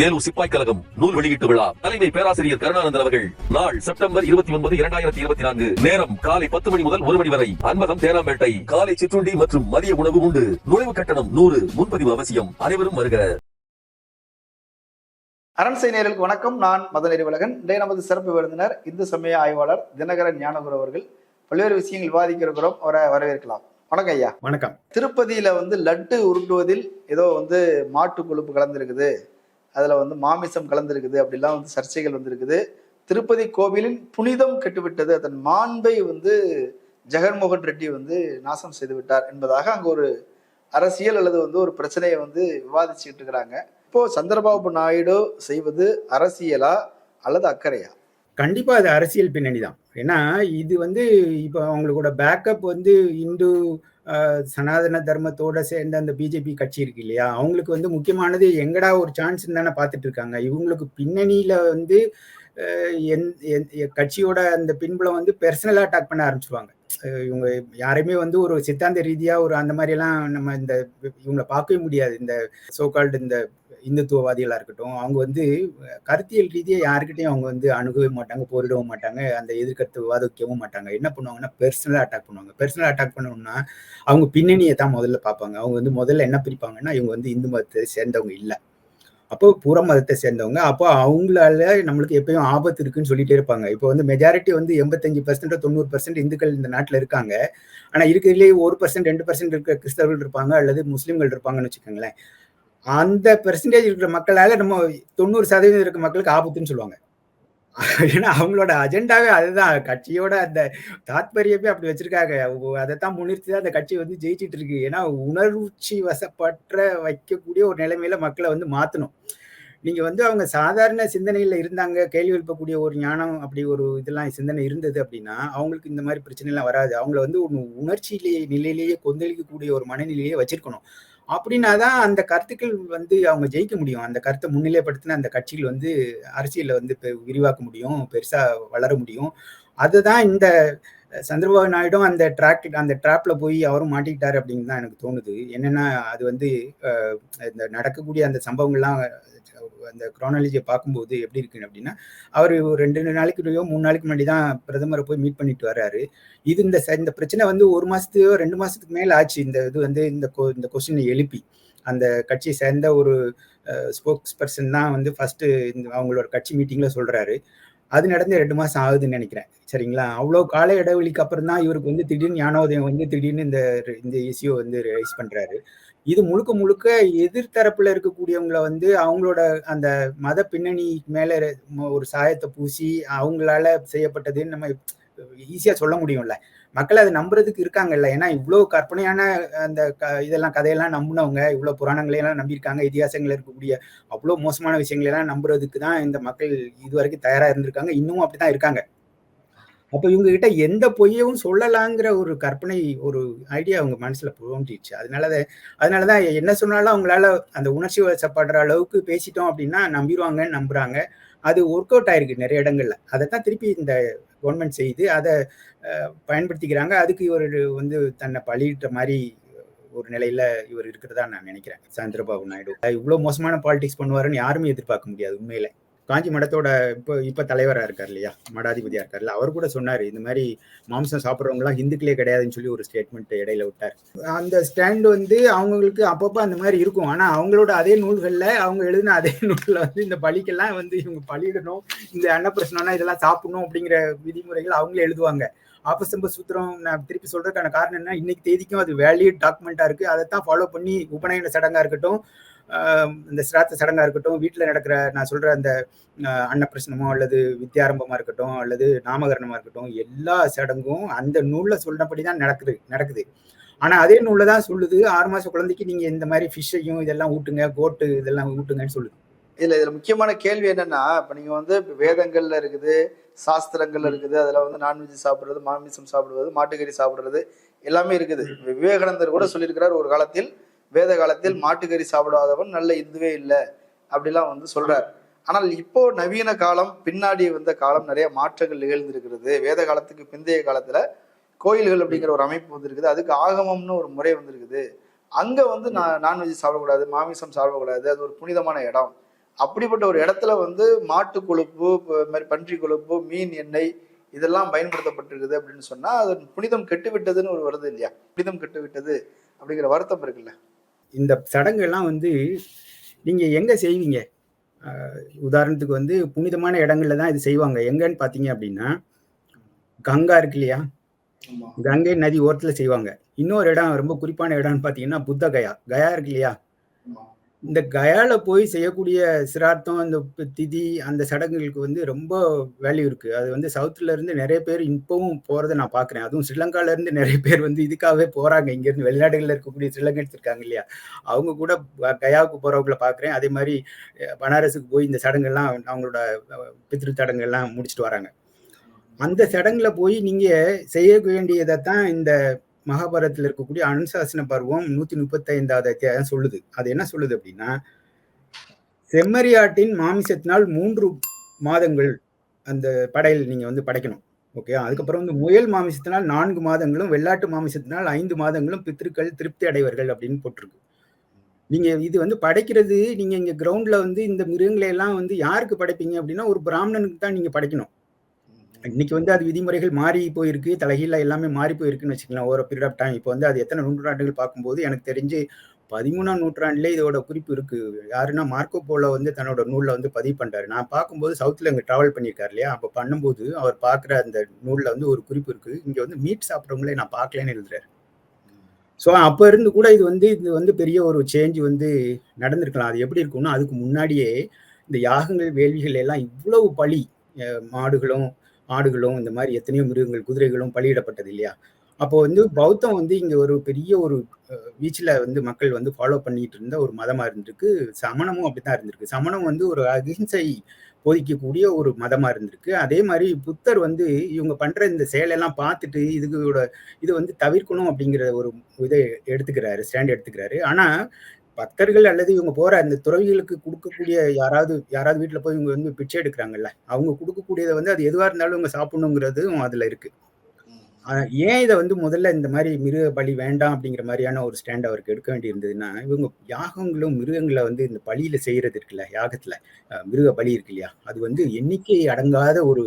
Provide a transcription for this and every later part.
வேலூர் சிப்பாய் கழகம் நூல் வெளியீட்டு விழா. தலைமை பேராசிரியர் கருணானந்தன் அவர்கள் நாள் செப்டம்பர் இருபத்தி ஒன்பது இரண்டாயிரத்தி இருபத்தி நான்கு நேரம் காலை பத்து மணி முதல் ஒரு மணி வரை. அன்பகம் தேராம்பேட்டை காலை சிற்றுண்டி மற்றும் மதிய உணவு உண்டு. நுழைவு கட்டணம் நூறு. முன்பதிவு அவசியம். அனைவரும் வருக. அரண்சை நேயர்களுக்கு வணக்கம். நான் மதநெறி உலகன் இன்றைய நமது சிறப்பு விருந்தினர் இந்து சமய ஆய்வாளர் தினகரன் ஞானகுரு அவர்கள். பல்வேறு விஷயங்கள் விவாதிக்க இருக்கிறோம் அவரை வரவேற்கலாம். வணக்கம் ஐயா. வணக்கம். திருப்பதியில வந்து லட்டு உருட்டுவதில் ஏதோ வந்து மாட்டு கொழுப்பு கலந்துருக்குது. அதில் வந்து மாமிசம் கலந்துருக்குது அப்படிலாம் வந்து சர்ச்சைகள் வந்திருக்குது. திருப்பதி கோவிலின் புனிதம் கெட்டுவிட்டது. அதன் மாண்பை வந்து ஜெகன்மோகன் ரெட்டி வந்து நாசம் செய்து விட்டார் என்பதாக அங்கே ஒரு அரசியல் அல்லது வந்து ஒரு பிரச்சனையை வந்து விவாதிச்சுக்கிட்டு இருக்கிறாங்க. இப்போ சந்திரபாபு நாயுடு செய்வது அரசியலா அல்லது அக்கறையா? கண்டிப்பா அது அரசியல் பின்னணி தான் ஏன்னா இது வந்து இப்போ அவங்களோட பேக்கப் வந்து இந்து சனாதன தர்மத்தோட சேர்ந்த அந்த பிஜேபி கட்சி இருக்கு இல்லையா? அவங்களுக்கு வந்து முக்கியமானது எங்கடா ஒரு சான்ஸ் தானே பார்த்துட்டு இருக்காங்க. இவங்களுக்கு பின்னணியில வந்து எந்- எந்- கட்சியோட அந்த பின்புலம் வந்து பெர்சனலா அட்டாக் பண்ண ஆரம்பிச்சிருவாங்க. இவங்க யாரையுமே வந்து ஒரு சித்தாந்த ரீதியா ஒரு அந்த மாதிரி எல்லாம் நம்ம இந்த இவங்களை பார்க்கவே முடியாது. இந்த சோகால்டு இந்த இந்துத்துவவாதிகளாக இருக்கட்டும் அவங்க வந்து கருத்தியல் ரீதியாக யாருக்கிட்டையும் அவங்க வந்து அணுகவே மாட்டாங்க போரிடவும் மாட்டாங்க அந்த எதிர்கருத்து விவாதிக்கவும் மாட்டாங்க. என்ன பண்ணுவாங்கன்னா பெர்சனலா அட்டாக் பண்ணுவாங்க. பர்சனலாக அட்டாக் பண்ணணும்னா அவங்க பின்னணியை தான் முதல்ல பார்ப்பாங்க. அவங்க வந்து முதல்ல என்ன பிரிப்பாங்கன்னா இவங்க வந்து இந்து மதத்தை சேர்ந்தவங்க இல்லை. அப்போ புற மதத்தை சேர்ந்தவங்க. அப்போ அவங்களால நம்மளுக்கு எப்பயும் ஆபத்து இருக்குன்னு சொல்லிட்டே இருப்பாங்க. இப்போ வந்து மெஜாரிட்டி வந்து எண்பத்தஞ்சு பர்சன்ட் தொண்ணூறு பர்சன்ட் இந்துக்கள் இந்த நாட்டில் இருக்காங்க. ஆனால் இருக்கிறதுலேயே ஒரு பர்சன்ட் ரெண்டு பர்சன்ட் இருக்கிற கிறிஸ்தவர்கள் இருப்பாங்க அல்லது முஸ்லீம்கள் இருப்பாங்கன்னு வச்சுக்கோங்களேன். அந்த பெர்சன்டேஜ் இருக்கிற மக்களால நம்ம தொண்ணூறு சதவீதம் இருக்க மக்களுக்கு ஆபத்துன்னு சொல்லுவாங்க. ஏன்னா அவங்களோட அஜெண்டாவே அதுதான். கட்சியோட அந்த தாத்பரியமே அப்படி வச்சிருக்காங்க. அதைத்தான் முன்னிறுத்தி தான் அந்த கட்சி வந்து ஜெயிச்சிட்டு இருக்கு. ஏன்னா உணர்ச்சி வசப்பற்ற வைக்கக்கூடிய ஒரு நிலைமையில மக்களை வந்து மாத்தணும். நீங்க வந்து அவங்க சாதாரண சிந்தனையில இருந்தாங்க கேள்வி எழுப்பக்கூடிய ஒரு ஞானம் அப்படி ஒரு இதெல்லாம் சிந்தனை இருந்தது அப்படின்னா அவங்களுக்கு இந்த மாதிரி பிரச்சனை எல்லாம் வராது. அவங்கள வந்து ஒரு உணர்ச்சியிலேயே நிலையிலேயே கொந்தளிக்கக்கூடிய ஒரு மனநிலையே வச்சிருக்கணும். அப்படின்னா தான் அந்த கருத்துக்கள் வந்து அவங்க ஜெயிக்க முடியும். அந்த கருத்தை முன்னிலைப்படுத்தின அந்த கட்சிகள் வந்து அரசியலில் வந்து பெ- விரிவாக்க முடியும் பெருசாக வளர முடியும். அதுதான் இந்த சந்திரபாபு நாயுடும் அந்த ட்ராக் அந்த ட்ராப்ல போய் அவரும் மாட்டிக்கிட்டாரு அப்படின்னு தான் எனக்கு தோணுது. என்னன்னா அது வந்து இந்த நடக்கக்கூடிய அந்த சம்பவங்கள்லாம் அந்த குரோனாலஜியை பார்க்கும்போது எப்படி இருக்கு அப்படின்னா அவர் ஒரு ரெண்டு நாளைக்குள்ளேயோ மூணு நாளைக்கு முன்னாடி தான் பிரதமரை போய் மீட் பண்ணிட்டு வர்றாரு. இது இந்த ச- இந்த பிரச்சனை வந்து ஒரு மாசத்துக்கோ ரெண்டு மாசத்துக்கு மேல ஆச்சு. இந்த இது வந்து இந்த கொ- இந்த கொஸ்டினை எழுப்பி. அந்த கட்சியை சேர்ந்த ஒரு ஸ்போக்ஸ் பர்சன் தான் வந்து ஃபர்ஸ்ட் இந்த அவங்களோட கட்சி மீட்டிங்ல சொல்றாரு. அது நடந்து ரெண்டு மாசம் ஆகுதுன்னு நினைக்கிறேன். சரிங்களா? அவ்வளோ கால இடைவெளிக்கு அப்புறம் தான் இவருக்கு வந்து திடீர்னு ஞானோதயம் வந்து திடீர்னு இந்த இந்த இஷ்யூ வந்து ரைஸ் பண்றாரு. இது முழுக்க முழுக்க எதிர்த்தரப்புல இருக்கக்கூடியவங்களை வந்து அவங்களோட அந்த மத பின்னணி மேல ஒரு சாயத்தை பூசி அவங்களால செய்யப்பட்டதுன்னு நம்ம ஈஸியா சொல்ல முடியும்ல. மக்கள் அதை நம்புறதுக்கு இருக்காங்கல்ல. ஏன்னா இவ்வளோ கற்பனையான அந்த க- இதெல்லாம் கதையெல்லாம் நம்பினவங்க இவ்வளோ புராணங்களை எல்லாம் நம்பியிருக்காங்க இதிகாசங்கள் இருக்கக்கூடிய அவ்வளோ மோசமான விஷயங்களெல்லாம் நம்புறதுக்கு தான் இந்த மக்கள் இதுவரைக்கும் தயாராக இருந்திருக்காங்க. இன்னமும் அப்படி தான் இருக்காங்க. அப்போ இவங்க கிட்ட எந்த பொய்யவும் சொல்லலாங்கிற ஒரு கற்பனை ஒரு ஐடியா அவங்க மனசுல தோன்றிடுச்சு. அதனால அதை- அதனாலதான் என்ன சொன்னாலும் அவங்களால அந்த உணர்ச்சி வசப்படுற அளவுக்கு பேசிட்டோம் அப்படின்னா நம்பிடுவாங்கன்னு நம்புறாங்க. அது ஒர்க் அவுட் ஆயிருக்கு நிறைய இடங்கள்ல. தான் திருப்பி இந்த கவர்மெண்ட் செய்து அதை பயன்படுத்திக்கிறாங்க. அதுக்கு இவர் வந்து தன்னை பழியிட்ட மாதிரி ஒரு நிலையில இவர் இருக்கிறதா நான் நினைக்கிறேன். சந்திரபாபு நாயுடு. இவ்வளவு மோசமான பாலிடிக்ஸ் பண்ணுவாருன்னு யாருமே எதிர்பார்க்க முடியாது உண்மையில. காஞ்சி மடத்தோட இப்போ இப்போ தலைவராக இருக்கார் இல்லையா? மடாதிபதியாக இருக்கார்ல அவர் கூட சொன்னார் இந்த மாதிரி மாம்சம் சாப்பிட்றவங்களாம் ஹிந்துக்களே கிடையாதுன்னு சொல்லி ஒரு ஸ்டேட்மெண்ட் இடையில விட்டார். அந்த ஸ்டாண்ட் வந்து அவங்களுக்கு அப்பப்போ அந்த மாதிரி இருக்கும். ஆனால் அவங்களோட அதே நூல்களில் அவங்க எழுதின அதே நூலில் வந்து இந்த பலிக்கெல்லாம் வந்து இவங்க பலியிடணும் இந்த அன்னப்பிரசனம்னா இதெல்லாம் சாப்பிடணும் அப்படிங்கிற விதிமுறைகள் அவங்களே எழுதுவாங்க. ஆபசம்ப சூத்திரம் நான் திருப்பி சொல்றதுக்கான காரணம் என்ன? இன்னைக்கு தேதிக்கும் அது வேலிட் டாக்குமெண்ட்டாக இருக்குது அதை தான் ஃபாலோ பண்ணி உபநயன சடங்காக இருக்கட்டும் இந்த சிராத்த சடங்கா இருக்கட்டும் வீட்டில் நடக்கிற நான் சொல்ற அந்த அன்னப்பிரசனமோ அல்லது வித்யாரம்பமா இருக்கட்டும் அல்லது நாமகரணமா இருக்கட்டும் எல்லா சடங்கும் அந்த நூல்ல சொன்னபடி தான் நடக்குது நடக்குது. ஆனா அதே நூல்ல தான் சொல்லுது ஆறு மாச குழந்தைக்கு நீங்க இந்த மாதிரி ஃபிஷ்ஷையும் இதெல்லாம் ஊட்டுங்க கோட்டு இதெல்லாம் ஊட்டுங்கன்னு சொல்லுது. இதுல இதுல முக்கியமான கேள்வி என்னன்னா இப்ப நீங்க வந்து வேதங்கள்ல இருக்குது சாஸ்திரங்கள்ல இருக்குது அதுல வந்து நான்வெஜ் சாப்பிடுறது மாமிசம் சாப்பிடுவது மாட்டுக்கறி சாப்பிடுறது எல்லாமே இருக்குது. விவேகானந்தர் கூட சொல்லியிருக்கிறார் ஒரு காலத்தில் வேத காலத்தில் மாட்டுக்கறி சாப்பிடாதவன் நல்ல இந்துவே இல்லை அப்படிலாம் வந்து சொல்றார். ஆனால் இப்போ நவீன காலம் பின்னாடி வந்த காலம் நிறைய மாற்றங்கள் நிகழ்ந்திருக்கிறது. வேத காலத்துக்கு பிந்தைய காலத்துல கோயில்கள் அப்படிங்கிற ஒரு அமைப்பு வந்திருக்குது. அதுக்கு ஆகமம்னு ஒரு முறை வந்திருக்குது. அங்க வந்து நான் நான்வெஜ் சாப்பிடக்கூடாது மாமிசம் சாப்பிடக்கூடாது அது ஒரு புனிதமான இடம். அப்படிப்பட்ட ஒரு இடத்துல வந்து மாட்டு கொழுப்பு மாதிரி பன்றி கொழுப்பு மீன் எண்ணெய் இதெல்லாம் பயன்படுத்தப்பட்டிருக்குது அப்படின்னு சொன்னா அது புனிதம் கெட்டு விட்டதுன்னு ஒரு வருது இல்லையா? புனிதம் கெட்டு விட்டது அப்படிங்கிற வருத்தம் இருக்குல்ல? இந்த சடங்கெல்லாம் வந்து நீங்க எங்க செய்வீங்க? உதாரணத்துக்கு வந்து புனிதமான இடங்கள்ல தான் இது செய்வாங்க. எங்கன்னு பாத்தீங்க அப்படின்னா கங்கா இருக்கு இல்லையா? கங்கை நதி ஓரத்துல செய்வாங்க. இன்னொரு இடம் ரொம்ப குறிப்பான இடம்னு பாத்தீங்கன்னா புத்த கயா. கயா இருக்கு இல்லையா? இந்த கயால போய் செய்யக்கூடிய சிரார்த்தம் அந்த திதி அந்த சடங்குகளுக்கு வந்து ரொம்ப வேல்யூ இருக்கு. அது வந்து சவுத்துல இருந்து நிறைய பேர் இப்பவும் போறதை நான் பாக்குறேன். அதுவும் ஸ்ரீலங்கால இருந்து நிறைய பேர் வந்து இதுக்காகவே போறாங்க. இங்க இருந்து வெளிநாடுகள்ல இருக்கக்கூடிய ஸ்ரீலங்கன்ஸ் இருக்காங்க இல்லையா? அவங்க கூட கயாவுக்கு போறவங்களை பாக்குறேன். அதே மாதிரி பனாரஸுக்கு போய் இந்த சடங்கெல்லாம் அவங்களோட பித்ரு சடங்கெல்லாம் முடிச்சுட்டு வராங்க. அந்த சடங்குல போய் நீங்க செய்ய வேண்டியதை தான் இந்த மகாபாரதத்தில் இருக்கக்கூடிய அனுசாசன பருவம் நூத்தி முப்பத்தி ஐந்தாவது அத்தியாயம் சொல்லுது. அது என்ன சொல்லுது அப்படின்னா செம்மறியாட்டின் மாமிசத்தினால் மூன்று மாதங்கள் அந்த படையல் நீங்க வந்து படைக்கணும். ஓகே அதுக்கப்புறம் வந்து முயல் மாமிசத்தினால் நான்கு மாதங்களும் வெள்ளாட்டு மாமிசத்தினால் ஐந்து மாதங்களும் பித்திருக்கள் திருப்தி அடைவர்கள் அப்படின்னு போட்டிருக்கு. நீங்க இது வந்து படைக்கிறது நீங்க இங்க கிரவுண்ட்ல வந்து இந்த மிருகங்களை எல்லாம் வந்து யாருக்கு படைப்பீங்க அப்படின்னா ஒரு பிராமணனுக்கு தான் நீங்க படைக்கணும். இன்னைக்கு வந்து அது விதிமுறைகள் மாறி போயிருக்கு தலைகீழ எல்லாமே மாறி போயிருக்குன்னு வச்சுக்கலாம் ஒரு பீரியட் ஆஃப் டைம் இப்போ வந்து அது எத்தனை நூற்றாண்டுகள் பார்க்கும்போது எனக்கு தெரிஞ்சு பதிமூணாம் நூற்றாண்டுல இதோட குறிப்பு இருக்கு. யாருன்னா மார்க்கோ போல வந்து தன்னோட நூல்ல வந்து பதிவு பண்றாரு. நான் பார்க்கும்போது சவுத்தில் இங்க டிராவல் பண்ணியிருக்காரு இல்லையா? அப்ப பண்ணும்போது அவர் பார்க்குற அந்த நூல்ல வந்து ஒரு குறிப்பு இருக்கு. இங்க வந்து மீட் சாப்பிட்றவங்களே நான் பார்க்கலன்னு எழுதுறாரு. ஸோ அப்போ இருந்து கூட இது வந்து இது வந்து பெரிய ஒரு சேஞ்ச் வந்து நடந்திருக்கலாம். அது எப்படி இருக்கும்னா அதுக்கு முன்னாடியே இந்த யாகங்கள் வேள்விகள் எல்லாம் இவ்வளவு பழி மாடுகளும் ஆடுகளும் இந்த மாதிரி எத்தனையோ மிருகங்கள் குதிரைகளும் பலியிடப்பட்டது இல்லையா? அப்போ வந்து பௌத்தம் வந்து இங்க ஒரு பெரிய ஒரு வீச்சில் வந்து மக்கள் வந்து ஃபாலோ பண்ணிட்டு இருந்த ஒரு மதமா இருந்திருக்கு. சமணமும் அப்படித்தான் இருந்திருக்கு. சமணம் வந்து ஒரு அகிம்சை போதிக்கக்கூடிய ஒரு மதமா இருந்திருக்கு. அதே மாதிரி புத்தர் வந்து இவங்க பண்ற இந்த செயலெல்லாம் பார்த்துட்டு இதுகளோட இது வந்து தவிர்க்கணும் அப்படிங்கிற ஒரு இதை எடுத்துக்கிறாரு ஸ்டாண்ட் எடுத்துக்கிறாரு. ஆனா பக்தர்கள் அல்லது இவங்க போற அந்த துறவிகளுக்கு கொடுக்கக்கூடிய யாராவது யாராவது வீட்டுல போய் இவங்க வந்து பிச்சை எடுக்கிறாங்கல்ல அவங்க கொடுக்கக்கூடியதை வந்து அது எதுவா இருந்தாலும் இவங்க சாப்பிடணுங்கிறதும் அதுல இருக்கு. ஏன் இதை வந்து முதல்ல இந்த மாதிரி மிருக பலி வேண்டாம் அப்படிங்கிற மாதிரியான ஒரு ஸ்டாண்ட் அவருக்கு எடுக்க வேண்டியிருந்ததுன்னா இவங்க யாகங்களும் மிருகங்களை வந்து இந்த பலியில செய்யறது இருக்குல்ல யாகத்துல மிருக பலி இருக்கு இல்லையா அது வந்து எண்ணிக்கை அடங்காத ஒரு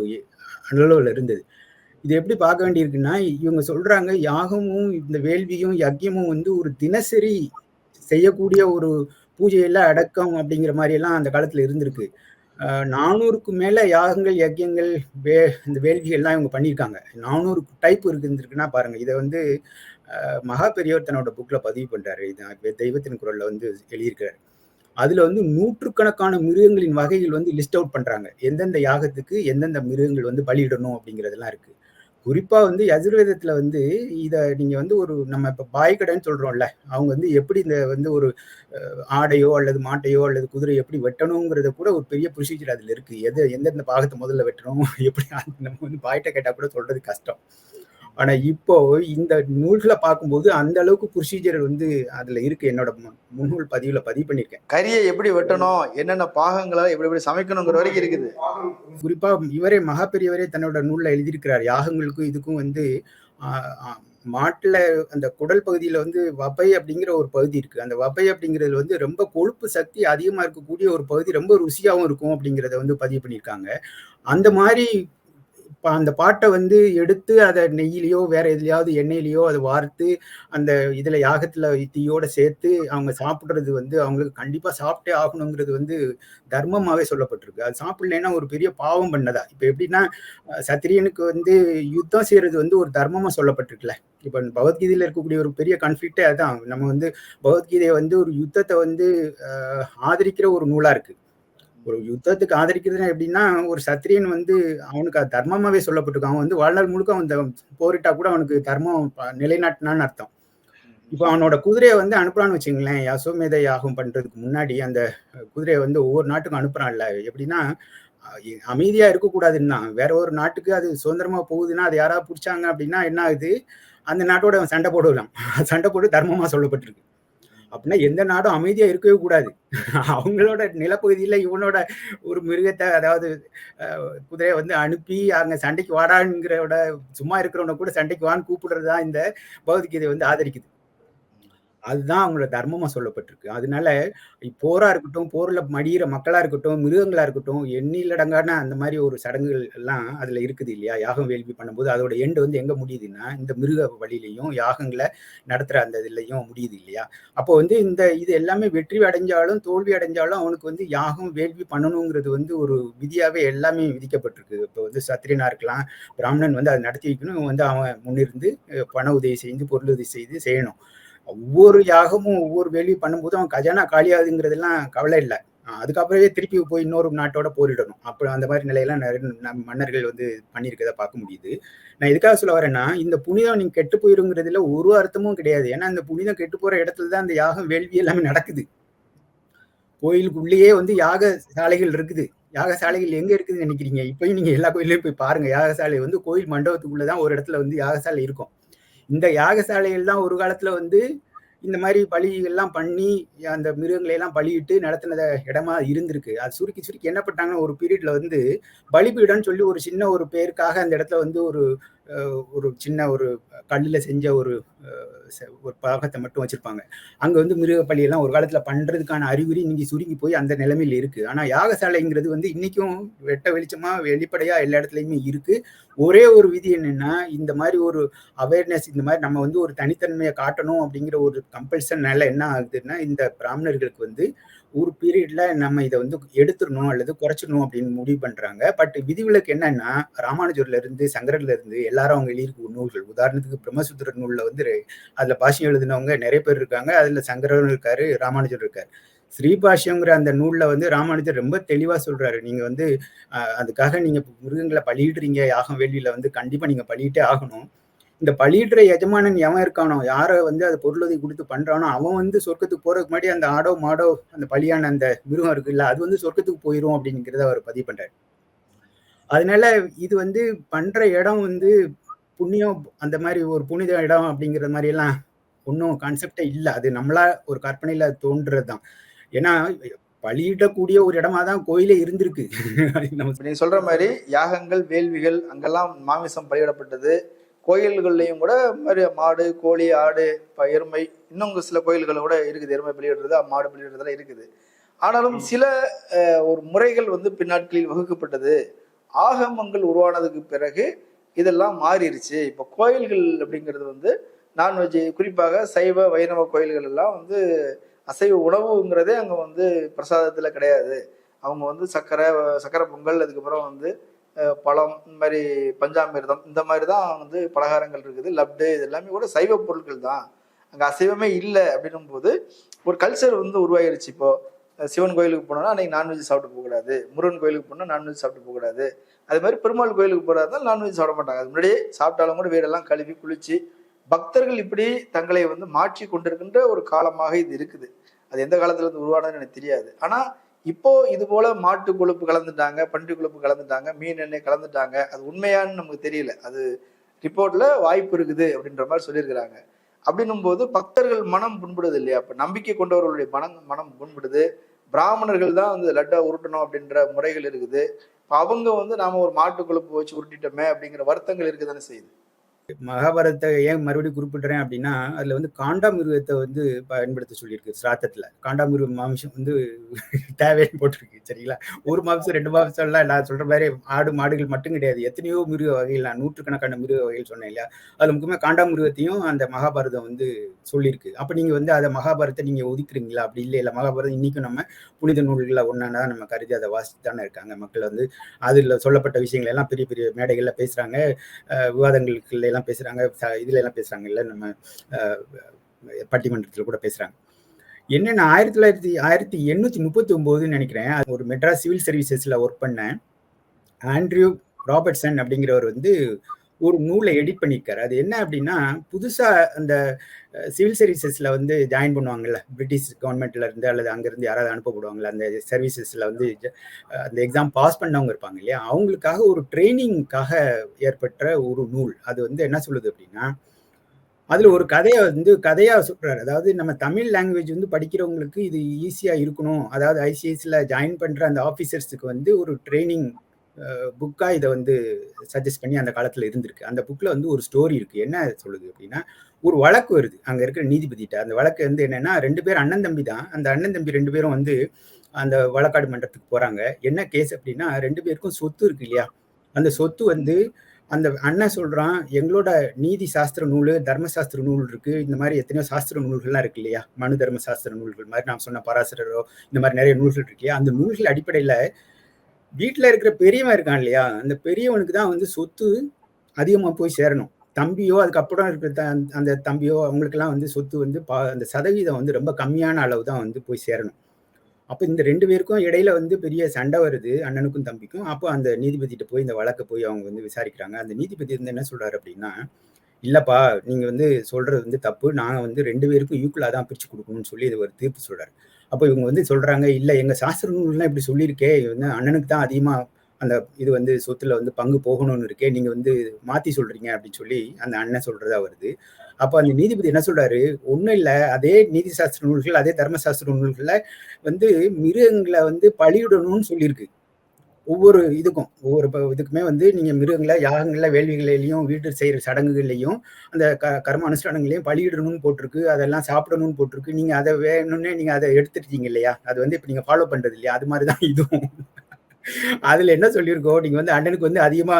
அளவில் இருந்தது. இது எப்படி பார்க்க வேண்டியிருக்குன்னா இவங்க சொல்றாங்க யாகமும் இந்த வேள்வியும் யஜ்யமும் வந்து ஒரு தினசரி செய்யக்கூடிய ஒரு பூஜையில அடக்கம் அப்படிங்கிற மாதிரி எல்லாம் அந்த காலத்துல இருந்திருக்கு. நானூறுக்கு மேல யாகங்கள் யஜ்யங்கள் வே இந்த வேள்விகள்லாம் இவங்க பண்ணியிருக்காங்க. நானூறு டைப் இருந்திருக்குன்னா பாருங்க இதை வந்து மகா பெரியவர் தன்னோட புக்ல பதிவு பண்றாரு. இது தெய்வத்தின் குரல்ல வந்து எழுதியிருக்கிறார். அதுல வந்து நூற்றுக்கணக்கான மிருகங்களின் வகைகள் வந்து லிஸ்ட் அவுட் பண்றாங்க. எந்தெந்த யாகத்துக்கு எந்தெந்த மிருகங்கள் வந்து பலியிடணும் அப்படிங்கிறதெல்லாம் இருக்கு. குறிப்பா வந்து யஜுர்வேதத்துல வந்து இத நீங்க வந்து ஒரு நம்ம இப்ப பாய் கடைன்னு சொல்றோம்ல அவங்க வந்து எப்படி இந்த வந்து ஒரு ஆடையோ அல்லது மாட்டையோ அல்லது குதிரை எப்படி வெட்டணுங்கிறத கூட ஒரு பெரிய ப்ரொசீஜர் அதுல இருக்கு. எது எந்தெந்த பாகத்தை முதல்ல வெட்டணும் எப்படி நம்ம வந்து பாய்கிட்ட கேட்டா கூட சொல்றது கஷ்டம். ஆனா இப்போ இந்த நூல்களை பார்க்கும்போது அந்த அளவுக்கு ப்ரொசீஜர் வந்து அதுல இருக்கு. என்னோட மு- முன்னூல் பதிவுல பதிவு பண்ணியிருக்கேன். கறியை எப்படி வெட்டணும்? என்னென்ன பாகங்களை எப்படி எப்படி சமைக்கணுங்கிற வரைக்கும் இருக்குது. குறிப்பா இவரே மகா பெரியவரே தன்னோட நூல்ல எழுதியிருக்கிறார். யாகங்களுக்கும் இதுக்கும் வந்து மாட்டுல அந்த குடல் பகுதியில வந்து வபை அப்படிங்கிற ஒரு பகுதி இருக்கு. அந்த வபை அப்படிங்கிறது வந்து ரொம்ப கொழுப்பு சக்தி அதிகமா இருக்கக்கூடிய ஒரு பகுதி ரொம்ப ருசியாவும் இருக்கும் அப்படிங்கிறத வந்து பதிவு பண்ணியிருக்காங்க. அந்த மாதிரி அந்த பாட்டை வந்து எடுத்து அதை நெய்யிலையோ வேற எதுலையாவது எண்ணெயிலையோ அதை வார்த்து அந்த இதுல யாகத்துல தீயோட சேர்த்து அவங்க சாப்பிடுறது வந்து அவங்களுக்கு கண்டிப்பா சாப்பிட்டே ஆகணுங்கிறது வந்து தர்மமாவே சொல்லப்பட்டிருக்கு. அது சாப்பிடலன்னா ஒரு பெரிய பாவம் பண்ணதா? இப்ப எப்படின்னா சத்திரியனுக்கு வந்து யுத்தம் செய்யறது வந்து ஒரு தர்மமா சொல்லப்பட்டிருக்குல்ல. இப்ப பகவத்கீதையில இருக்கக்கூடிய ஒரு பெரிய கான்ஃபிளிக்டே அதான். நம்ம வந்து பகவத்கீதையை வந்து ஒரு யுத்தத்தை வந்து ஆதரிக்கிற ஒரு நூலா இருக்கு. ஒரு யுத்தத்துக்கு ஆதரிக்கிறதுனா எப்படின்னா ஒரு சத்திரியன் வந்து அவனுக்கு தர்மமாவே சொல்லப்பட்டிருக்கும். அவன் வந்து வாழ்நாள் முழுக்க அவன் போரிட்டா கூட அவனுக்கு தர்மம் நிலைநாட்டினான்னு அர்த்தம். இப்போ அவனோட குதிரையை வந்து அனுப்புறான்னு வச்சுங்களேன் யசோமேதை யாகம் பண்றதுக்கு முன்னாடி அந்த குதிரையை வந்து ஒவ்வொரு நாட்டுக்கும் அனுப்புறான்ல. எப்படின்னா அமைதியா இருக்கக்கூடாதுன்னா வேற ஒரு நாட்டுக்கு அது சுதந்திரமா போகுதுன்னா அது யாராவது பிடிச்சாங்க அப்படின்னா என்ன ஆகுது? அந்த நாட்டோட அவன் சண்டை போடலாம். சண்டை போட்டு தர்மமா சொல்லப்பட்டிருக்கு. அப்படின்னா எந்த நாடும் அமைதியா இருக்கவே கூடாது. அவங்களோட நிலப்பகுதியில இவனோட ஒரு மிருகத்தை அதாவது குதிரையை வந்து அனுப்பி அங்க சண்டைக்கு வாடாங்கிறோட சும்மா இருக்கிறவன கூட சண்டைக்கு வான்னு கூப்பிடுறது தான் இந்த பௌதிகீதை வந்து ஆதரிக்குது. அதுதான் அவங்களோட தர்மமா சொல்லப்பட்டிருக்கு. அதனால போரா இருக்கட்டும் போர்ல மடியிற மக்களா இருக்கட்டும் மிருகங்களா இருக்கட்டும் எண்ணிலடங்கான அந்த மாதிரி ஒரு சடங்குகள் எல்லாம் அதுல இருக்குது இல்லையா? யாகம் வேள்வி பண்ணும்போது அதோட எண்டு வந்து எங்க முடியுதுன்னா இந்த மிருக வழியிலையும் யாகங்களை நடத்துற அந்த இதுலையும் முடியுது இல்லையா? அப்போ வந்து இந்த இது எல்லாமே வெற்றி அடைஞ்சாலும் தோல்வி அடைஞ்சாலும் அவனுக்கு வந்து யாகம் வேள்வி பண்ணணுங்கிறது வந்து ஒரு விதியாவே எல்லாமே விதிக்கப்பட்டிருக்கு. இப்போ வந்து சத்திரியனா இருக்கலாம் பிராமணன் வந்து அதை நடத்தி வைக்கணும் வந்து அவன் முன்னிருந்து பண உதவி செய்து பொருள் உதவி செய்து செய்யணும். ஒவ்வொரு யாகமும் ஒவ்வொரு வேள்வி பண்ணும்போது அவன் கஜானா காலியாகுதுங்கிறதுலாம் கவலை இல்லை. அதுக்கப்புறமே திருப்பி போய் இன்னொரு நாட்டோட போரிடணும். அப்போ அந்த மாதிரி நிலையெல்லாம் நிறைய நம் மன்னர்கள் வந்து பண்ணியிருக்கதை பார்க்க முடியுது. நான் எதுக்காக சொல்ல வரேன்னா இந்த புனிதம் நீங்க கெட்டு போயிருங்கிறதுல ஒரு அர்த்தமும் கிடையாது. ஏன்னா இந்த புனிதம் கெட்டு போற இடத்துல தான் அந்த யாகம் வேள்வி எல்லாமே நடக்குது. கோயிலுக்குள்ளேயே வந்து யாக சாலைகள் இருக்குது. யாகசாலைகள் எங்க இருக்குதுன்னு நினைக்கிறீங்க? இப்பயும் நீங்க எல்லா கோயிலையும் போய் பாருங்க. யாகசாலை வந்து கோயில் மண்டபத்துக்குள்ளதான் ஒரு இடத்துல வந்து யாகசாலை இருக்கும். இந்த யாகசாலையில் தான் ஒரு காலத்துல வந்து இந்த மாதிரி பலிகள்லாம் பண்ணி அந்த மிருகங்களை எல்லாம் பலியிட்டு நடத்தினத இடமா இருந்திருக்கு. அது சுருக்கி சுருக்கி என்ன பண்ணாங்கன்னா ஒரு பீரியட்ல வந்து பலிபீடம்னு சொல்லி ஒரு சின்ன ஒரு பேருக்காக அந்த இடத்துல வந்து ஒரு ஒரு சின்ன ஒரு கல்லில் செஞ்ச ஒரு ஒரு பாகத்தை மட்டும் வச்சுருப்பாங்க. அங்கே வந்து மிருகப்பள்ளியெல்லாம் ஒரு காலத்தில் பண்ணுறதுக்கான அறிகுறி இன்னைக்கு சுருங்கி போய் அந்த நிலைமையில் இருக்குது ஆனால் யாகசாலைங்கிறது வந்து இன்றைக்கும் வெட்ட வெளிச்சமாக வெளிப்படையாக எல்லா இடத்துலையுமே இருக்குது ஒரே ஒரு விதி என்னென்னா இந்த மாதிரி ஒரு அவேர்னஸ் இந்த மாதிரி நம்ம வந்து ஒரு தனித்தன்மையை காட்டணும் அப்படிங்கிற ஒரு கம்பல்சன்னால என்ன ஆகுதுன்னா இந்த பிராமணர்களுக்கு வந்து ஒரு பீரியட்ல நம்ம இதை வந்து எடுத்துடணும் அல்லது குறைச்சிடணும் அப்படின்னு முடிவு பண்றாங்க. பட் விதிவிலக்கு என்னன்னா ராமானுஜர்ல இருந்து சங்கரர்ல இருந்து எல்லாரும் அவங்க எழுதியிருக்க நூல்கள். உதாரணத்துக்கு பிரம்மசூத்திர நூல்ல வந்து அதுல பாஷ்யம் எழுதினவங்க நிறைய பேர் இருக்காங்க. அதுல சங்கரரும் இருக்காரு ராமானுஜர் இருக்காரு. ஸ்ரீபாஷ்யங்கிற அந்த நூல்ல வந்து ராமானுஜர் ரொம்ப தெளிவா சொல்றாரு. நீங்க வந்து அதுக்காக நீங்க மிருகங்களை பழியிடுறீங்க யாகம் வேள்வியில வந்து கண்டிப்பா நீங்க பழியிட்டே ஆகணும். இந்த பழியிடுற எஜமானன் எவன் இருக்கானோ யாரை வந்து அது பொருளுதவி கொடுத்து பண்றானோ அவன் வந்து சொர்க்கத்துக்கு போறதுக்கு முன்னாடி அந்த ஆடோ மாடோ அந்த பலியான அந்த மிருகம் இருக்குல்ல அது வந்து சொர்க்கத்துக்கு போயிடும் அப்படிங்கிறத அவர் பதிவு பண்றாரு. அதனால இது வந்து பண்ற இடம் வந்து புண்ணியம் அந்த மாதிரி ஒரு புனித இடம் அப்படிங்கிற மாதிரி எல்லாம் ஒன்றும் கான்செப்டே இல்லை. அது நம்மளா ஒரு கற்பனையில தோன்றது தான் ஏன்னா பலியிடக்கூடிய ஒரு இடமா தான் கோயிலே இருந்திருக்கு. நம்ம நீங்க சொல்ற மாதிரி யாகங்கள் வேள்விகள் அங்கெல்லாம் மாமிசம் பலியிடப்பட்டது கோயில்கள்லயும் கூட மாதிரி மாடு கோழி ஆடு இப்ப எருமை இன்னும் சில கோயில்கள் கூட இருக்குது. எருமை பலியிடுறது மாடு பலியிடுறதுலாம் இருக்குது. ஆனாலும் சில ஒரு முறைகள் வந்து பின்னாட்களில் வகுக்கப்பட்டது. ஆகமங்கள் உருவானதுக்கு பிறகு இதெல்லாம் மாறிடுச்சு இப்போ கோயில்கள் அப்படிங்கிறது வந்து நான்வெஜ் குறிப்பாக சைவ வைணவ கோயில்கள் எல்லாம் வந்து அசைவ உணவுங்கிறதே அங்கே வந்து பிரசாதத்தில் கிடையாது. அவங்க வந்து சர்க்கரை சர்க்கரை பொங்கல் அதுக்கப்புறம் வந்து பழம் இந்த மாதிரி பஞ்சாமிர்தம் இந்த மாதிரி தான் வந்து பலகாரங்கள் இருக்குது. லட்டு இது எல்லாமே கூட சைவ பொருட்கள் தான். அங்கே அசைவமே இல்லை அப்படின்னும் போது ஒரு கல்ச்சர் வந்து உருவாயிருச்சு இப்போ சிவன் கோயிலுக்கு போனோம்னா அன்னைக்கு நான்வெஜ் சாப்பிட்டு போகக்கூடாது. முருகன் கோயிலுக்கு போனால் நான்வெஜ் சாப்பிட்டு போகக்கூடாது. அது மாதிரி பெருமாள் கோயிலுக்கு போகிறதா நான்வெஜ் சாப்பிட மாட்டாங்க. அது முன்னாடியே சாப்பிட்டாலும் கூட வீடெல்லாம் கழுவி குளிச்சு பக்தர்கள் இப்படி தங்களை வந்து மாற்றி கொண்டிருக்கின்ற ஒரு காலமாக இது இருக்குது. அது எந்த காலத்துல இருந்து உருவானதுன்னு எனக்கு தெரியாது. ஆனால் இப்போ இது போல மாட்டு கொழுப்பு கலந்துட்டாங்க பன்றி கொழுப்பு கலந்துட்டாங்க மீன் எண்ணெய் கலந்துட்டாங்க. அது உண்மையான்னு நமக்கு தெரியல. அது ரிப்போர்ட்ல வாய்ப்பு இருக்குது அப்படின்ற மாதிரி சொல்லியிருக்கிறாங்க. அப்படின்னும் போது பக்தர்கள் மனம் புண்படுது இல்லையா? அப்ப நம்பிக்கை கொண்டவர்களுடைய மனம் மனம் புண்படுது. பிராமணர்கள் தான் வந்து லட்டா உருட்டணும் அப்படின்ற முறைகள் இருக்குது. அவங்க வந்து நாம ஒரு மாட்டு கொழுப்பு வச்சு உருட்டிட்டோமே அப்படிங்கிற வருத்தங்கள் இருக்குதானே செய்யுது? மகாபாரதத்தை ஏன் மறுபடியும் குறிப்பிடுறேன் அப்படின்னா அதுல வந்து காண்டாமிருகத்தை வந்து பயன்படுத்த சொல்லியிருக்கு சிராத்தத்துல. காண்டாமிருக மாம்சம் வந்து தேவைன்னு போட்டிருக்கு சரிங்களா? ஒரு மாம்சம் ரெண்டு மாம்சம் எல்லாம் நான் சொல்ற மாதிரி ஆடு மாடுகள் மட்டும் கிடையாது. எத்தனையோ மிருக வகைகள் நான் நூற்றுக்கணக்கான மிருக வகைகள் சொன்னேன் இல்லையா? அதுல முக்கியமா காண்டாமிருகத்தையும் அந்த மகாபாரதம் வந்து சொல்லியிருக்கு. அப்ப நீங்க வந்து அதை மகாபாரதத்தை நீங்க ஒதுக்குறீங்களா? அப்படி இல்லை இல்லை மகாபாரதம் இன்னைக்கும் நம்ம புனித நூல்களை ஒன்னா நம்ம கருதி அதை வாசித்து தானே இருக்காங்க. மக்கள் வந்து அதுல சொல்லப்பட்ட விஷயங்கள் எல்லாம் பெரிய பெரிய மேடைகள்ல பேசுறாங்க. விவாதங்களுக்கு எல்லாம் பேசுறாங்க இதுல எல்லாம் பேசுறாங்க இல்ல நம்ம அஹ், பட்டிமன்றத்துல கூட பேசுறாங்க. என்னன்னா ஆயிரத்தி தொள்ளாயிரத்தி ஆயிரத்தி எண்ணூத்தி முப்பத்தி ஒன்பதுன்னு நினைக்கிறேன் அது ஒரு மெட்ராஸ் சிவில் சர்வீசஸ்ல ஒர்க் பண்ணேன் ஆண்ட்ரியூ ராபர்ட்சன் அப்படிங்கிறவர் வந்து ஒரு நூலை எடிட் பண்ணியிருக்காரு அது என்ன அப்படின்னா புதுசா அந்த சிவில் சர்வீசஸ்ல வந்து ஜாயின் பண்ணுவாங்கல்ல பிரிட்டிஷ் கவர்மெண்ட்ல இருந்து அல்லது அங்கிருந்து யாராவது அனுப்பப்படுவாங்கல்ல அந்த சர்வீசஸ்ல வந்து ஜ- அந்த எக்ஸாம் பாஸ் பண்ணவங்க இருப்பாங்க இல்லையா? அவங்களுக்காக ஒரு ட்ரைனிங்காக ஏற்பட்ட ஒரு நூல். அது வந்து என்ன சொல்லுது அப்படின்னா அதில் ஒரு கதையை வந்து கதையாக சொல்கிறார் அதாவது நம்ம தமிழ் லாங்குவேஜ் வந்து படிக்கிறவங்களுக்கு இது ஈஸியாக இருக்கணும். அதாவது ஐசிஐசியில் ஜாயின் பண்ணுற அந்த ஆஃபீஸர்ஸுக்கு வந்து ஒரு ட்ரைனிங் புக்காக இதை வந்து சஜஸ்ட் பண்ணி அந்த காலத்தில் இருந்திருக்கு. அந்த புக்கில் வந்து ஒரு ஸ்டோரி இருக்குது என்ன சொல்லுது அப்படின்னா ஒரு வழக்கு வருது. அங்கே இருக்கிற நீதிபதிகிட்ட. அந்த வழக்கு வந்து என்னென்னா ரெண்டு பேர் அண்ணன் தம்பி தான். அந்த அண்ணன் தம்பி ரெண்டு பேரும் வந்து அந்த வழக்காடு மன்றத்துக்கு போகிறாங்க என்ன கேஸ் அப்படின்னா ரெண்டு பேருக்கும் சொத்து இருக்கு இல்லையா? அந்த சொத்து வந்து அந்த அண்ணன் சொல்கிறான் எங்களோட நீதி சாஸ்திர நூல் தர்மசாஸ்திர நூல் இருக்குது இந்த மாதிரி எத்தனையோ சாஸ்திர நூல்கள்லாம் இருக்கு இல்லையா? மனு தர்ம சாஸ்திர நூல்கள் மாதிரி. நான் சொன்ன பராசரரோ இந்த மாதிரி நிறைய நூல்கள் இருக்கு இல்லையா? அந்த நூல்கள் அடிப்படையில் வீட்டில் இருக்கிற பெரியவன் இருக்கான் இல்லையா? அந்த பெரியவனுக்கு தான் வந்து சொத்து அதிகமாக போய் சேரணும். தம்பியோ அதுக்கப்புறம் இருக்கிற த- அந்த தம்பியோ அவங்களுக்கெல்லாம் வந்து சொத்து வந்து பா அந்த சதவீதம் வந்து ரொம்ப கம்மியான அளவு தான் வந்து போய் சேரணும். அப்போ இந்த ரெண்டு பேருக்கும் இடையில வந்து பெரிய சண்டை வருது அண்ணனுக்கும் தம்பிக்கும். அப்போ அந்த நீதிபதிகிட்ட போய் இந்த வழக்கை போய் அவங்க வந்து விசாரிக்கிறாங்க. அந்த நீதிபதி வந்து என்ன சொல்றாரு அப்படின்னா இல்லப்பா நீங்க வந்து சொல்றது வந்து தப்பு. நான் வந்து ரெண்டு பேருக்கும் ஈக்குவலாக தான் பிரிச்சு கொடுக்கணும்னு சொல்லி இது ஒரு தீர்ப்பு சொல்றாரு. அப்போ இவங்க வந்து சொல்றாங்க இல்லை எங்க சாஸ்திர நூல்லாம் இப்படி சொல்லியிருக்கே. இது வந்து அண்ணனுக்கு தான் அதிகமா அந்த இது வந்து சொத்துல வந்து பங்கு போகணும்னு இருக்கே. நீங்க வந்து மாத்தி சொல்றீங்க அப்படின்னு சொல்லி அந்த அண்ணன் சொல்றதா வருது. அப்ப அந்த நீதிபதி என்ன சொல்றாரு? ஒன்றும் இல்லை. அதே நீதி சாஸ்திர நூல்கள் அதே தர்மசாஸ்திர நூல்கள்ல வந்து மிருகங்களை வந்து பழியிடணும்னு சொல்லியிருக்கு. ஒவ்வொரு இதுக்கும் ஒவ்வொரு ப- இதுக்குமே வந்து நீங்கள் மிருகங்களை யாகங்களில் வேள்விகளிலையும் வீட்டு செய்கிற சடங்குகள்லையும் அந்த க கர்ம அனுஷ்டானங்களையும் பலியிடணும்னு போட்டிருக்கு அதெல்லாம் சாப்பிடணும்னு போட்டிருக்கு. நீங்கள் அதை வேணும்னே நீங்கள் அதை எடுத்துட்டீங்க இல்லையா? அது வந்து இப்போ நீங்கள் ஃபாலோ பண்ணுறது இல்லையா? அது மாதிரி தான் இதுவும். அதுல என்ன சொல்லியிருக்கோம்? நீங்க வந்து அண்ணனுக்கு வந்து அதிகமா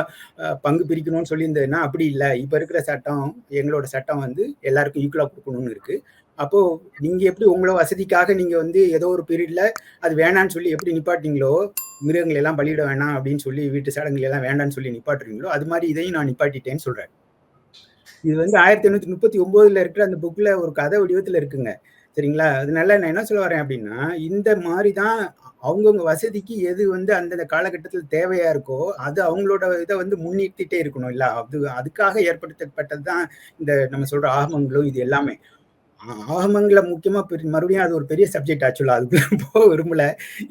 பங்கு பிரிக்கணும்னு சொல்லியிருந்ததுன்னா அப்படி இல்லை. இப்ப இருக்கிற சட்டம் எங்களோட சட்டம் வந்து எல்லாருக்கும் ஈக்குவலா கொடுக்கணும்னு இருக்கு. அப்போ நீங்க எப்படி உங்களோட வசதிக்காக நீங்க வந்து ஏதோ ஒரு பீரியட்ல அது வேணான்னு சொல்லி எப்படி நிப்பாட்டிங்களோ மிருகங்களை எல்லாம் பலியிட வேணாம் அப்படின்னு சொல்லி வீட்டு சடங்குகள் எல்லாம் வேண்டாம்னு சொல்லி நிப்பாட்டுறீங்களோ அது மாதிரி இதையும் நான் நிப்பாட்டிட்டேன்னு சொல்றேன். இது வந்து ஆயிரத்தி எண்ணூத்தி முப்பத்தி ஒன்பதுல இருக்கிற அந்த புக்ல ஒரு கதை வடிவத்துல இருக்குங்க. சரிங்களா? அதனால நான் என்ன சொல்ல வரேன் அப்படின்னா இந்த மாதிரி தான் அவங்கவுங்க வசதிக்கு எது வந்து அந்தந்த காலகட்டத்தில் தேவையா இருக்கோ அது அவங்களோட இதை வந்து முன்னிறுத்திட்டே இருக்கணும். இல்ல அது அதுக்காக ஏற்படுத்தப்பட்டது தான் இந்த நம்ம சொல்ற ஆகமங்களும் இது எல்லாமே. ஆகமங்களை முக்கியமா மறுபடியும் அது ஒரு பெரிய சப்ஜெக்ட் ஆக்சுவலா அதுக்குள்ள போக விரும்பல.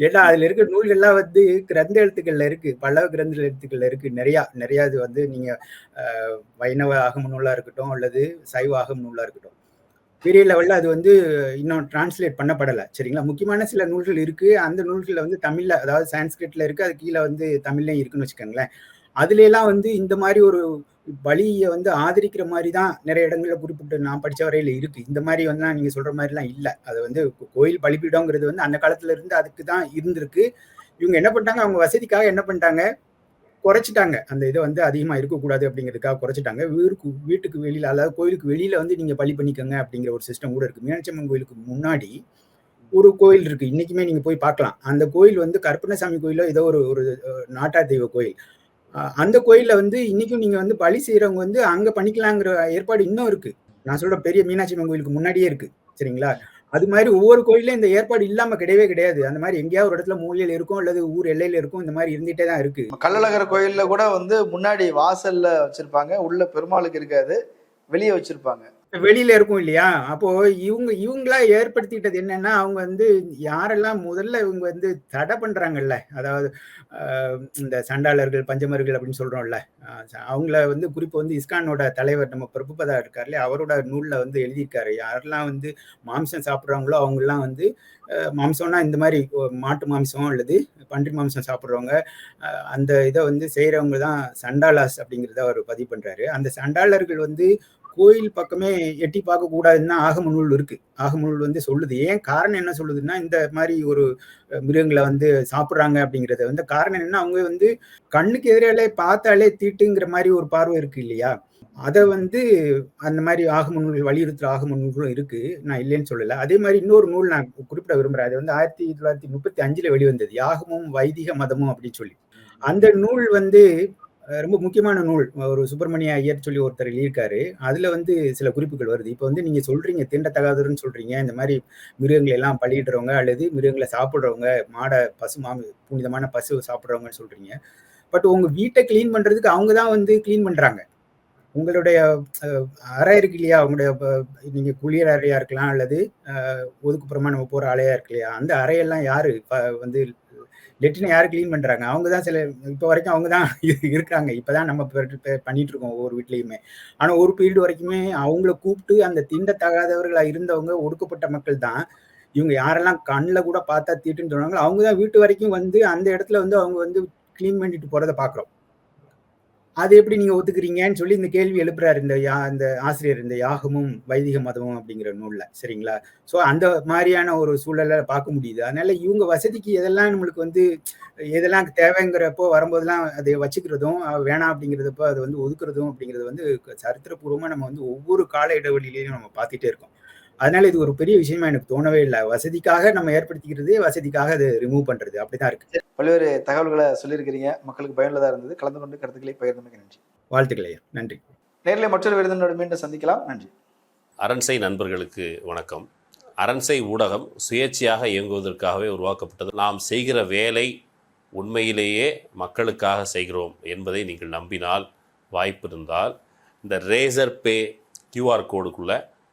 ஏன்னா அதுல இருக்க நூல்கள்லாம் வந்து கிரந்த எழுத்துக்கள்ல இருக்கு. பல்லவ கிரந்த எழுத்துக்கள்ல இருக்கு. நிறையா நிறையா இது வந்து நீங்க வைணவ ஆகம நூலா இருக்கட்டும் அல்லது சைவ ஆகம நூலா இருக்கட்டும். பெரிய லெவலில் அது வந்து இன்னும் டிரான்ஸ்லேட் பண்ணப்படலை. சரிங்களா? முக்கியமான சில நூல்கள் இருக்குது அந்த நூல்களில் வந்து தமிழில் அதாவது சான்ஸ்கிரிட்டில் இருக்குது அது கீழே வந்து தமிழ்லேயும் இருக்குன்னு வச்சுக்கோங்களேன். அதுலலாம் வந்து இந்த மாதிரி ஒரு பலியை வந்து ஆதரிக்கிற மாதிரி தான் நிறைய இடங்களில் குறிப்பிட்டு நான் படித்த வரையில் இருக்கு. இந்த மாதிரி வந்து நீங்க சொல்ற மாதிரிலாம் இல்லை. அது வந்து கோயில் பலிபீடங்கிறது வந்து அந்த காலத்துல இருந்து அதுக்கு தான் இருந்திருக்கு. இவங்க என்ன பண்ணிட்டாங்க? அவங்க வசதிக்காக என்ன பண்ணிட்டாங்க? குறைச்சிட்டாங்க. அந்த இதை வந்து அதிகமாக இருக்கக்கூடாது அப்படிங்கிறதுக்காக குறைச்சிட்டாங்க. வீருக்கு வீட்டுக்கு வெளியில் அதாவது கோயிலுக்கு வெளியில் வந்து நீங்கள் பலி பண்ணிக்கோங்க அப்படிங்கிற ஒரு சிஸ்டம் கூட இருக்குது மீனாட்சி கோயிலுக்கு முன்னாடி ஒரு கோயில் இருக்கு. இன்னைக்குமே நீங்க போய் பார்க்கலாம். அந்த கோயில் வந்து கருப்பணசாமி கோயிலோ ஏதோ ஒரு ஒரு நாட்டார் தெய்வ கோயில். அந்த கோயில்ல வந்து இன்னைக்கும் நீங்க வந்து பலி செய்யறவங்க வந்து அங்க பண்ணிக்கலாங்கிற ஏற்பாடு இன்னும் இருக்கு. நான் சொல்ற பெரிய மீனாட்சி அம்மன் கோயிலுக்கு முன்னாடியே இருக்கு. சரிங்களா? அது மாதிரி ஒவ்வொரு கோயிலும் இந்த ஏற்பாடு இல்லாம கிடையவே கிடையாது. அந்த மாதிரி எங்கேயாவது ஒரு இடத்துல மூலையில இருக்கும் அல்லது ஊர் எல்லையில இருக்கும் இந்த மாதிரி இருந்துட்டே தான் இருக்கு. கள்ளழகர் கோயில்ல கூட வந்து முன்னாடி வாசல்ல வச்சிருப்பாங்க. உள்ள பெருமாளுக்கு இருக்காது. வெளியே வச்சிருப்பாங்க. வெளியில இருக்கும் இல்லையா? அப்போ இவங்க இவங்களா ஏற்படுத்திக்கிட்டது என்னன்னா அவங்க வந்து யாரெல்லாம் முதல்ல இவங்க வந்து தடை பண்றாங்கல்ல அதாவது இந்த சண்டாளர்கள் பஞ்சமர்கள் அப்படின்னு சொல்றோம்ல அவங்கள வந்து குறிப்பு வந்து இஸ்கானோட தலைவர் நம்ம பிரபுபதா இருக்கார்ல அவரோட நூல்ல வந்து எழுதியிருக்காரு. யாரெல்லாம் வந்து மாம்சம் சாப்பிட்றாங்களோ அவங்கெல்லாம் வந்து மாம்சம்னா இந்த மாதிரி மாட்டு மாம்சம் அல்லது பன்றி மாம்சம் சாப்பிட்றவங்க அந்த இதை வந்து செய்யறவங்க தான் சண்டாலாஸ் அப்படிங்கிறத அவர் பதிவு பண்றாரு. அந்த சண்டாளர்கள் வந்து கோயில் பக்கமே எட்டி பார்க்க கூடாதுன்னு தான் ஆகம நூல் இருக்கு. ஆகம நூல் வந்து சொல்லுது. ஏன் காரணம் என்ன சொல்லுதுன்னா இந்த மாதிரி ஒரு மிருகங்களை வந்து சாப்பிட்றாங்க அப்படிங்கறது வந்து காரணம் என்ன அவங்க வந்து கண்ணுக்கு எதிராலே பார்த்தாலே தீட்டுங்கிற மாதிரி ஒரு பார்வை இருக்கு இல்லையா? அதை வந்து அந்த மாதிரி ஆகம நூல்கள் வலியுறுத்துற ஆகம நூல்களும் இருக்கு. நான் இல்லைன்னு சொல்லல. அதே மாதிரி இன்னொரு நூல் நான் குறிப்பிட விரும்புறேன். அது வந்து ஆயிரத்தி தொள்ளாயிரத்தி முப்பத்தி அஞ்சுல வெளிவந்தது. யாகமும் வைதிக மதமும் அப்படின்னு சொல்லி. அந்த நூல் வந்து ரொம்ப முக்கியமான நூல். ஒரு சுப்பிரமணிய ஐயர் சொல்லி ஒருத்தர் எழுதியிருக்காரு. அதுல வந்து சில குறிப்புகள் வருது. இப்போ வந்து நீங்க சொல்றீங்க திண்டத்தகாதர்னு சொல்றீங்க. இந்த மாதிரி மிருகங்களை எல்லாம் பலியிடுறவங்க அல்லது மிருகங்களை சாப்பிடுறவங்க மாடை பசு மாமி புனிதமான பசு சாப்பிடுறவங்கன்னு சொல்றீங்க. பட் உங்க வீட்டை க்ளீன் பண்றதுக்கு அவங்க தான் வந்து க்ளீன் பண்றாங்க. உங்களுடைய அறை இருக்கு இல்லையா? உங்களுடைய நீங்க குளியல் அறையா இருக்கலாம் அல்லது ஒதுக்குப்புறமா நம்ம போற அறையா இருக்கு இல்லையா? அந்த அறையெல்லாம் யாரு ப- வந்து லெட்டினை யார் க்ளீன் பண்றாங்க? அவங்க தான் சில இப்போ வரைக்கும் அவங்க தான் இருக்காங்க. இப்பதான் நம்ம பண்ணிட்டு இருக்கோம் ஒவ்வொரு வீட்லையுமே. ஆனா ஒரு பீரியட் வரைக்குமே அவங்கள கூப்பிட்டு அந்த தீண்டத்தகாதவர்களா இருந்தவங்க ஒடுக்கப்பட்ட மக்கள் தான் இவங்க யாரெல்லாம் கண்ணில் கூட பார்த்தா தீட்டுன்னு சொன்னாங்களோ அவங்க தான் வீட்டு வரைக்கும் வந்து அந்த இடத்துல வந்து அவங்க வந்து க்ளீன் பண்ணிட்டு போறதை பார்க்குறோம் அது எப்படி நீங்க ஒத்துக்கிறீங்கன்னு சொல்லி இந்த கேள்வி எழுப்புறாரு இந்த யா இந்த ஆசிரியர் இந்த யாகமும் வைதிக மதமும் அப்படிங்கிற நூல்ல சரிங்களா? ஸோ அந்த மாதிரியான ஒரு சூழலை பார்க்க முடியுது. அதனால இவங்க வசதிக்கு எதெல்லாம் நம்மளுக்கு வந்து எதெல்லாம் தேவைங்கிறப்போ வரும்போதெல்லாம் அதை வச்சுக்கிறதும் வேணாம் அப்படிங்கிறதப்போ அதை வந்து ஒதுக்குறதும் அப்படிங்கிறது வந்து சரித்திரபூர்வமாக நம்ம வந்து ஒவ்வொரு கால இடைவெளியிலையும் நம்ம பார்த்துட்டே இருக்கோம். அதனால இது ஒரு பெரிய விஷயமா எனக்கு தோணவே இல்லை. வசதிக்காக நம்ம ஏற்படுத்திக்கிறதே வசதிக்காக அது ரிமூவ் பண்றது. அப்படிதான் இருக்கு. பல்வேறு தகவல்களை சொல்லியிருக்கிறீங்க. மக்களுக்கு பயனுள்ளதா இருந்தது. கலந்து கொண்டு கருத்துக்களை பகிர்ந்தமைக்கு நன்றி. வாழ்த்துக்கள் ஐயா. நன்றி. நேரில் மற்றொரு விருந்தினோடு மீண்டும் சந்திக்கலாம். நன்றி. அரண்சை நண்பர்களுக்கு வணக்கம். அரண்சை ஊடகம் சுயேட்சையாக இயங்குவதற்காகவே உருவாக்கப்பட்டது. நாம் செய்கிற வேலை உண்மையிலேயே மக்களுக்காக செய்கிறோம் என்பதை நீங்கள் நம்பினால் வாய்ப்பு இருந்தால் இந்த ரேசர் பே கியூஆர் கோடுக்குள்ளே